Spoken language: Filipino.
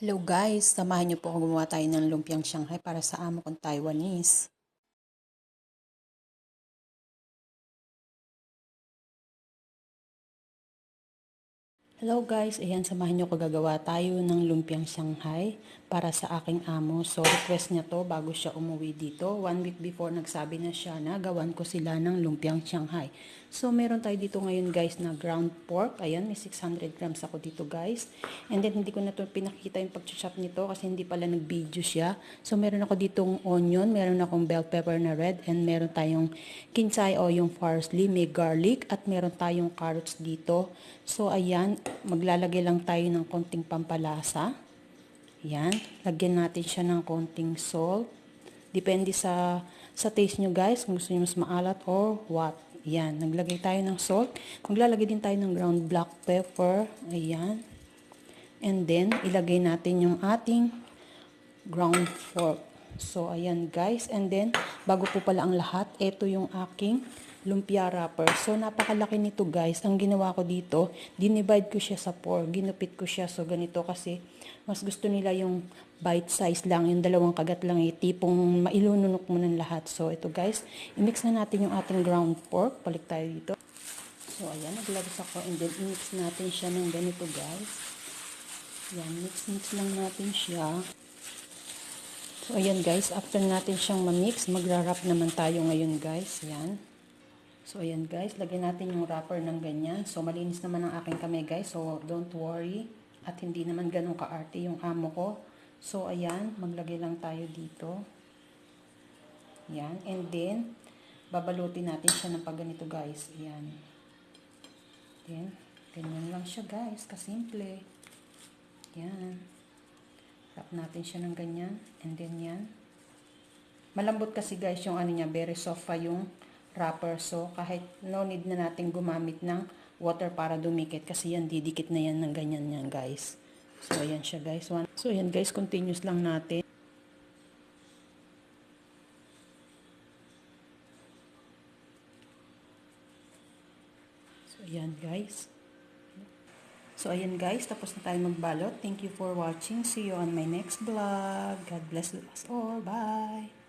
Hello guys, samahan niyo po ako gumawa tayo ng lumpiang Shanghai para sa amo kong Taiwanese. Hello guys, ayan samahan niyo ko gagawa tayo ng lumpiang Shanghai para sa aking amo. So request niya to bago siya umuwi dito. One week before nagsabi na siya na gawan ko sila ng lumpiang Shanghai. So meron tayo dito ngayon guys na ground pork. Ayan, may 600 grams ako dito guys. And then hindi ko na to pinakita yung pag-chop nito kasi hindi pala nag-video siya. So meron ako ditong onion, meron akong bell pepper na red and meron tayong kinsay o yung parsley, may garlic at meron tayong carrots dito. So ayan, maglalagay lang tayo ng konting pampalasa. Yan, lagyan natin siya ng konting salt. Depende sa sa taste nyo guys, kung gusto nyo mas maalat or what. Yan, naglagay tayo ng salt. Maglalagay din tayo ng ground black pepper. Ayan. And then, ilagay natin yung ating ground pork. So, ayan guys. And then, bago po pala ang lahat, ito yung aking lumpia wrapper. So, napakalaki nito guys. Ang ginawa ko dito, dinivide ko siya sa 4. Ginupit ko siya. So, ganito kasi mas gusto nila yung bite size lang, yung dalawang kagat lang, eh, tipong mailununok mo ng lahat. So, ito guys, i-mix na natin yung ating ground pork. Balik tayo dito. So, ayan, naglagos ako and then i-mix natin siya ng ganito guys. Yan, mix-mix lang natin siya. So, ayan guys, after natin siyang ma-mix, magra-wrap naman tayo ngayon guys. Yan. So, ayan guys, lagyan natin yung wrapper ng ganyan. So, malinis naman ang aking kamay guys. So, don't worry. At hindi naman ganun kaarte yung amo ko. So, ayan, maglagay lang tayo dito. Yan. And then, babalutin natin siya ng pagganito guys. Ayan. Then, ganyan lang siya guys. Kasimple. Yan. Natin siya ng ganyan. And then yan. Malambot kasi guys yung ano niya. Very soft pa yung wrapper. So, kahit no need na natin gumamit ng water para dumikit kasi yan didikit na yan ng ganyan yan guys. So ayan siya guys. One. So ayan guys, continuous lang natin. So ayan guys. So ayan guys, tapos na tayo magbalot. Thank you for watching. See you on my next vlog. God bless us all. Bye!